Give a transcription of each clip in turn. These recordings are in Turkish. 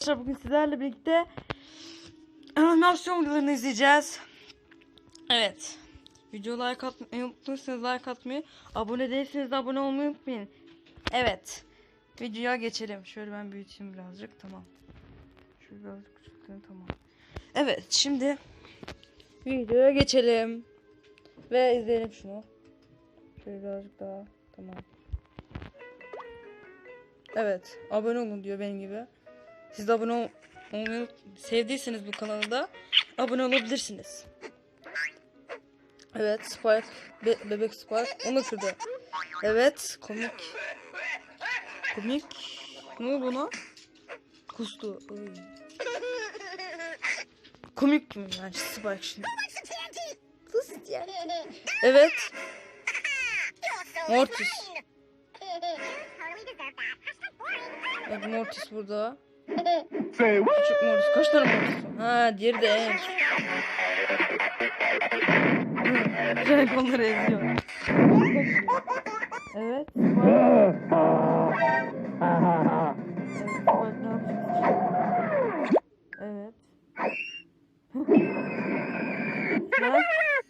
Arkadaşlar bugün sizlerle birlikte animasyon videolarını izleyeceğiz. Evet. Video like atmayı unutmuşsanız like atmayı, abone değilseniz de abone olmayı unutmayın. Evet. Videoya geçelim. Şöyle ben büyüteyim birazcık. Tamam. Şöyle birazcık küçülteyim. Tamam. Evet. Şimdi videoya geçelim. Ve izleyelim şunu. Şöyle birazcık daha. Tamam. Evet. Abone olun diyor benim gibi. Siz de abone ol olmayı sevdiyseniz bu kanalda abone olabilirsiniz. Evet Spike be- bebek Spike onu kırdı. Evet komik. Komik. Ne oldu buna? Kustu. Oy. Komik mi yani Spike şimdi? Evet. Mortis. Evet Mortis burada. Küçük Mortis. Kaç tane var? Ha diğeri de en. Frank onları eziyor. Evet. Evet? Evet.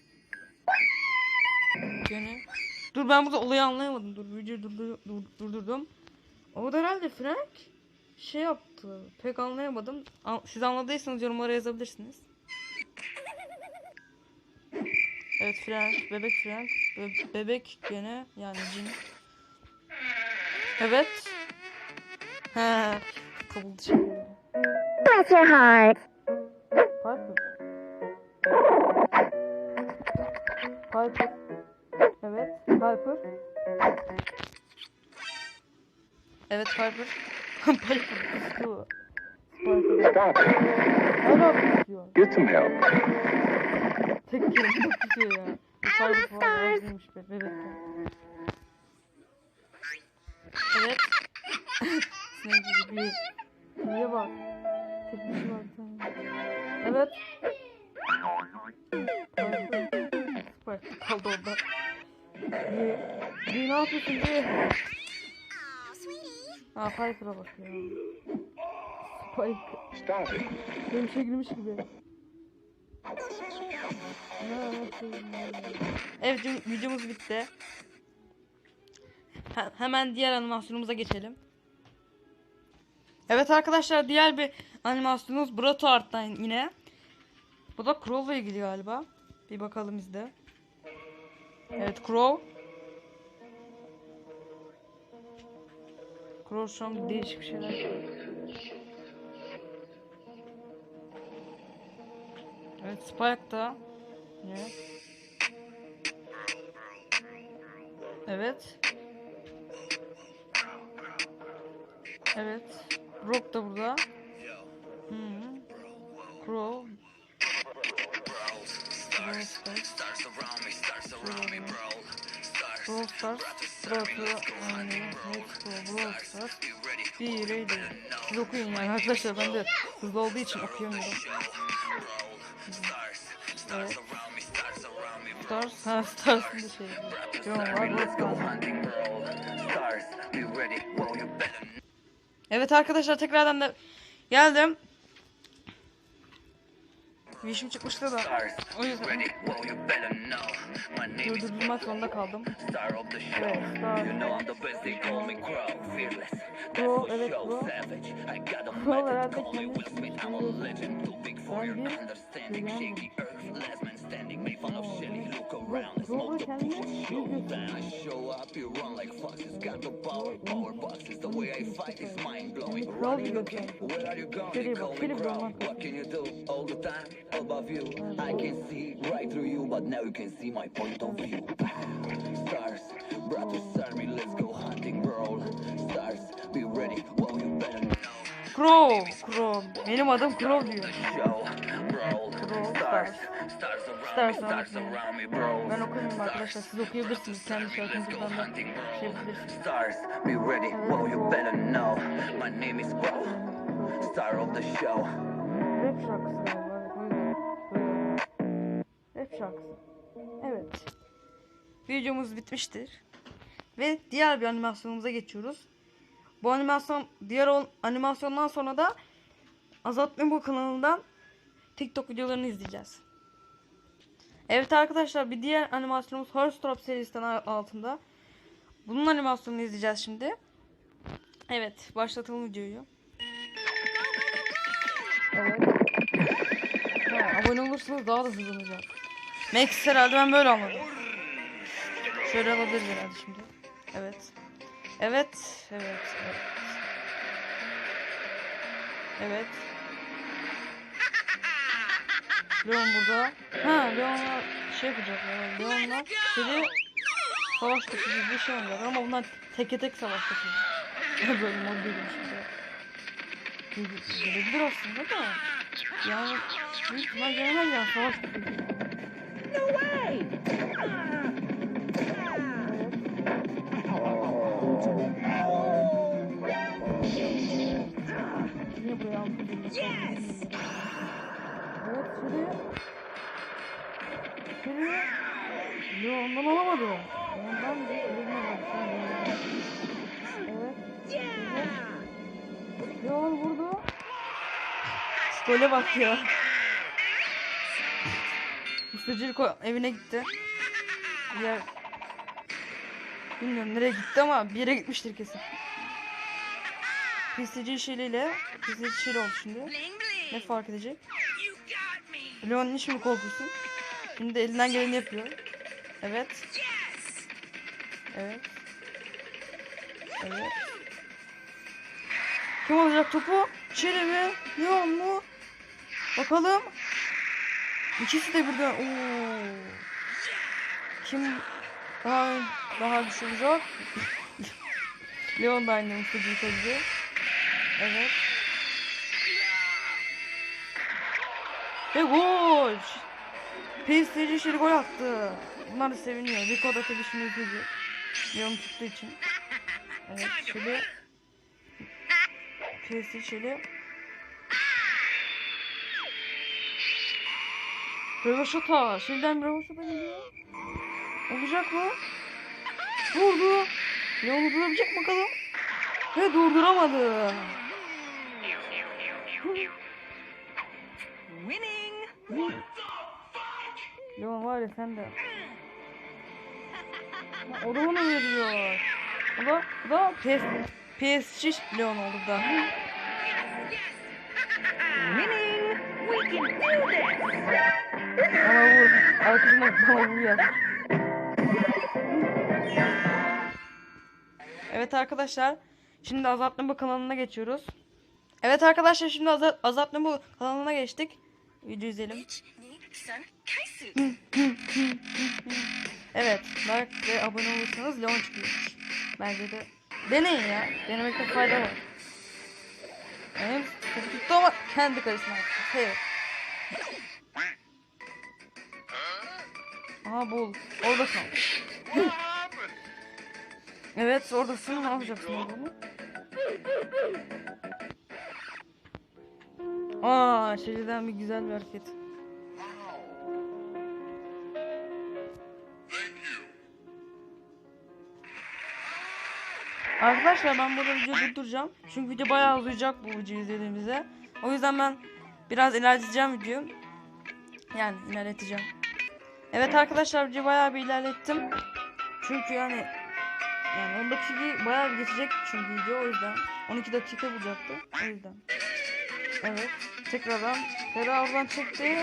Gene. Dur ben burada olayı anlayamadım. Dur videoyu durdur, dur, durdurdum. O da herhalde Frank şey yaptı. Pek anlayamadım. An- Siz anladıysanız yorumlara yazabilirsiniz. Evet Frank, bebek Frank, be- bebek gene yani cin. Evet. He, kabul dışı. Bless your heart. Piper. Piper. Evet, Piper. Evet, Piper. Stop. Get some help. Tek kelime yazıymış be bebekten. Evet. ne gibi. Niye bak. Tek bir şey var. Evet. Spike kaldı orada. Bir, bir ne yapıyorsun bir? Aa Piper'a bakıyor. Spike. Stop it. Benim şey girmiş gibi. Evet vi- videomuz bitti. He- hemen diğer animasyonumuza geçelim. Evet arkadaşlar diğer bir animasyonumuz Brato Art'tan yine. Bu da Crow'la ilgili galiba. Bir bakalım izle. Evet Crow. Crow şu an değişik bir şeyler. Evet Spike da. Ne? Evet. Evet. Brock da burada. -hı. Crow. Brawl Stars. Brawl Stars. Brawl yani Hexco Brawl Stars. Bir reydi. Siz okuyun yani arkadaşlar ben de hızlı olduğu için okuyamıyorum. Evet. Stars. Ha Stars'ın da şey. John var. Brawl Stars. Evet arkadaşlar tekrardan da geldim. Bir işim çıkmıştı da. O yüzden durdurmak zorunda kaldım. Evet, Star. Bro, evet bro. Bro herhalde kendi standing made fun of Shelly. Look around and smoke the people shoot down. I show up, you run like foxes. Got the power, power boxes. The way I fight is mind blowing. Running again. Where are you going? Call me crowd. What can you do all the time above you? I can see right through you, but now you can see my point of view. Stars, brothers, army, let's go hunting, bro. Stars, be ready. Well, you better know. Crow, Crow. Benim adım Crow diyor. Crow Stars. Me, bro. Ben okumuyorum arkadaşlar. Siz okuyabilirsiniz. Kendi şarkınızdan da şey yapabilirsiniz. Stars, be ready, well you better know. My name is Bro, star of the show. Rap şarkısı. Rap şarkısı. Evet. Videomuz bitmiştir. Ve diğer bir animasyonumuza geçiyoruz. Bu animasyon diğer animasyondan sonra da Azat bu kanalından TikTok videolarını izleyeceğiz. Evet arkadaşlar bir diğer animasyonumuz Horse Trap serisinden altında. Bunun animasyonunu izleyeceğiz şimdi. Evet başlatalım videoyu. Evet. Ha, abone olursanız daha da hızlanacak. Max herhalde ben böyle anladım. Şöyle alabiliriz herhalde şimdi. Evet. Evet. Evet. Evet. Evet. Leon burada. Ha Leon'la şey yapacaklar. Leon'la seri savaş topu gibi bir şey olacak ama bunlar teke tek savaş topu. Böyle mod değilim şimdi. Gele- Gelebilir aslında da. Yani büyük ihtimal gelemez yani savaş topu gibi. Niye Gole bak ya. Mustacılık evine gitti. Bir yer... Bilmiyorum nereye gitti ama bir yere gitmiştir kesin. PCG şeyliyle PCG şeyli oldu şimdi. Ne fark edecek? Leon şimdi korkusun. Şimdi de elinden geleni yapıyor. Evet. Evet. Evet. Kim alacak topu? Çeli mi? Leon mu? Bakalım. İkisi de birden. Oo. Kim daha daha olacak? Leon da aynı mutlucuğu tabii. Evet. Ve gol. PSG şimdi gol attı. Bunlar da seviniyor. Rico da tabii şimdi üzüldü. Leon tuttuğu için. Evet şöyle. PSG şöyle. Rövaşata. Şimdiden Rövaşata geliyor. Olacak mı? Vurdu. Leon'u durabilecek mi bakalım? Ve durduramadı. Winning! Leon var ya sen de. O da onu veriyor. O da, o da PS, PSG Leon oldu da. Arkasına bana vur yazmış. Evet arkadaşlar. Şimdi Azat bu kanalına geçiyoruz. Evet arkadaşlar şimdi Azat, Azat bu kanalına geçtik. Video izleyelim. Evet. Like ve abone olursanız Leon çıkıyor. Bence de deneyin ya. Denemekte fayda var. Benim tuttu ama kendi attı. Hayır. Aha bul. Orada kal. evet oradasın. Ne yapacaksın mı? Aa şeyden bir güzel bir hareket. Arkadaşlar ben burada videoyu durduracağım. Çünkü video bayağı uzayacak bu videoyu izlediğimizde. O yüzden ben biraz ilerleteceğim videoyu. Yani ilerleteceğim. Evet arkadaşlar videoyu bayağı bir ilerlettim. Çünkü yani yani 10 dakika bayağı bir geçecek çünkü video o yüzden. 12 dakika bulacaktı o yüzden. Evet. Tekrardan Fera oradan çekti.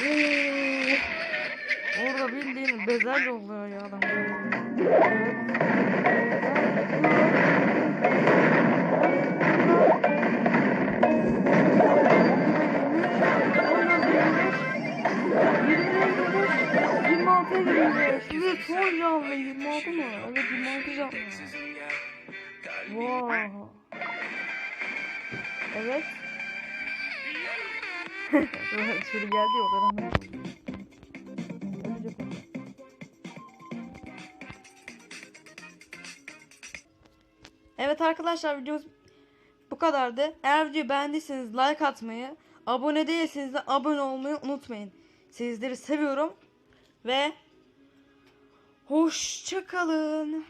Oo. Orada bildiğin bezel oluyor ya adam. Evet. Şimdi son canlı 26 mı? Evet 26 canlı. Wow. Evet. Şöyle geldi ya oradan. Evet arkadaşlar videomuz bu kadardı. Eğer videoyu beğendiyseniz like atmayı, abone değilseniz de abone olmayı unutmayın. Sizleri seviyorum ve hoşçakalın.